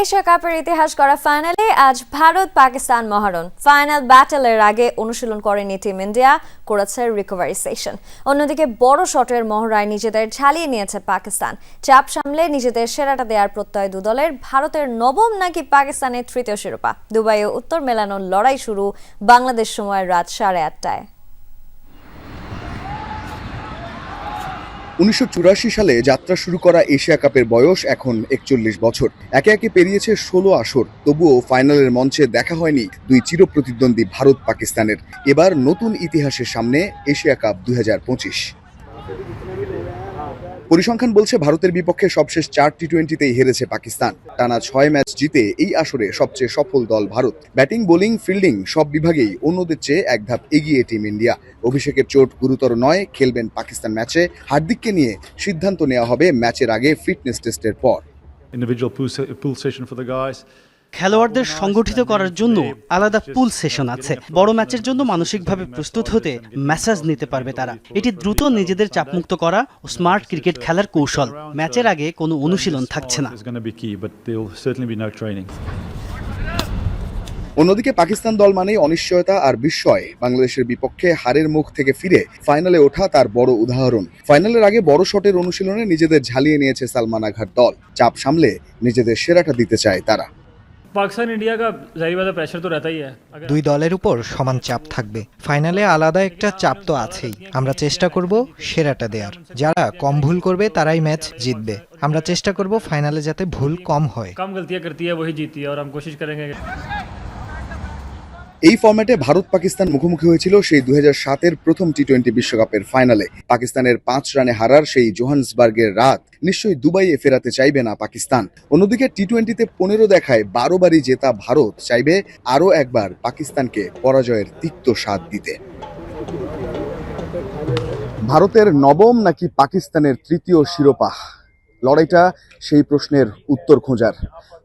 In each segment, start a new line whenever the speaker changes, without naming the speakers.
Asia কাপের ইতিহাস করা ফাইনালে আজ ভারত পাকিস্তান মহারণ। ফাইনাল ব্যাটেলের আগে অনুশীলন করেনি টিম ইন্ডিয়া, করেছে রিকভারি সেশন অন্যদিকে বড় শটের মহড়ায় নিজেদের ঝালিয়ে নিয়েছে পাকিস্তান। চাপ সামলে নিজেদের সেরাটা দেওয়ার প্রত্যয় দুদলের ভারতের নবম নাকি পাকিস্তানের তৃতীয় শিরোপা। দুবাইয়ে উত্তর মেলানোর লড়াই শুরু বাংলাদেশ সময় রাত সাড়ে আটটায়।
উনিশশো চুরাশি সালে যাত্রা শুরু করা এশিয়া কাপের বয়স এখন একচল্লিশ বছর। একে একে পেরিয়েছে ষোলো আসর, তবুও ফাইনালের মঞ্চে দেখা হয়নি দুই চিরপ্রতিদ্বন্দ্বী ভারত পাকিস্তানের এবার নতুন ইতিহাসের সামনে এশিয়া কাপ দু হাজার পঁচিশ। পরিসংখ্যান বলছে ভারতের বিপক্ষে সবশেষ চার টি টোয়েন্টিতেই হেরেছে পাকিস্তান। টানা ছয় ম্যাচ জিতে এই আসরে সবচেয়ে সফল দল ভারত। ব্যাটিং, বোলিং, ফিল্ডিং সব বিভাগেই অন্যদের চেয়ে এক ধাপ এগিয়ে টিম ইন্ডিয়া। অভিষেকের চোট গুরুতর নয়, খেলবেন পাকিস্তান ম্যাচে। হার্দিককে নিয়ে সিদ্ধান্ত নেওয়া হবে ম্যাচের আগে ফিটনেস টেস্টের পর.
খেলোয়াড়দের সংগঠিত করার জন্য আলাদা পুল সেশন আছে। বড় ম্যাচের জন্য মানসিকভাবে প্রস্তুত হতে ম্যাসাজ নিতে পারবে তারা। এটি দ্রুত নিজেদের চাপমুক্ত করা ও স্মার্ট ক্রিকেট খেলার কৌশল। ম্যাচের আগে কোনো অনুশীলন থাকছে না.
অন্যদিকে পাকিস্তান দল মানেই অনিশ্চয়তা আর বিস্ময়। বাংলাদেশের বিপক্ষে হারের মুখ থেকে ফিরে ফাইনালে ওঠা তার বড় উদাহরণ। ফাইনালের আগে বড় শটের অনুশীলনে নিজেদের ঝালিয়ে নিয়েছে সালমান আঘার দল। চাপ সামলে নিজেদের সেরাটা দিতে চায় তারা।
पाकिस्तान इंडिया का जाहिर बात है प्रेशर तो रहता ही है अगर
দুই দলের উপর সমান চাপ থাকবে ফাইনালে আলাদা একটা চাপ তো আছেই আমরা চেষ্টা করব সেরাটা দেওয়ার যারা কম ভুল করবে তারাই ম্যাচ জিতবে আমরা চেষ্টা করব ফাইনালে যাতে ভুল কম হয়
कम गलतियां करती है वही जीती है और हम कोशिश करेंगे कि
এই ফর্ম্যাটে ভারত পাকিস্তান মুখোমুখি হয়েছিল সেই দুই সাতের প্রথম টি টোয়েন্টি বিশ্বকাপের ফাইনালে পাকিস্তানের পাঁচ রানে হারার সেই জোহান্সবার্গের রাত নিশ্চয়ই দুবাইয়ে ফেরাতে চাইবে না পাকিস্তান। অন্যদিকে টি টোয়েন্টিতে পনেরো দেখায় বারো বারই জেতা ভারত, চাইবে আরও একবার পাকিস্তানকে পরাজয়ের তিক্ত স্বাদ দিতে। ভারতের নবম নাকি পাকিস্তানের তৃতীয় শিরোপা? লড়াইটা সেই প্রশ্নের উত্তর খোঁজার।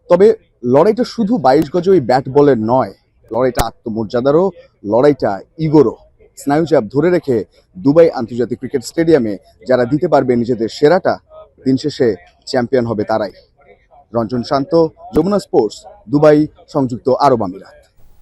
তবে লড়াইটা শুধু বাইশ গজই ব্যাট বলের নয় লড়াইটা আত্মমর্যাদারও, লড়াইটা ইগোরও। স্নায়ুচাপ ধরে রেখে দুবাই আন্তর্জাতিক ক্রিকেট স্টেডিয়ামে যারা দিতে পারবে নিজেদের সেরাটা, দিন শেষে চ্যাম্পিয়ন হবে তারাই। রঞ্জন শান্ত, যমুনা স্পোর্টস, দুবাই, সংযুক্ত আরব আমিরাত।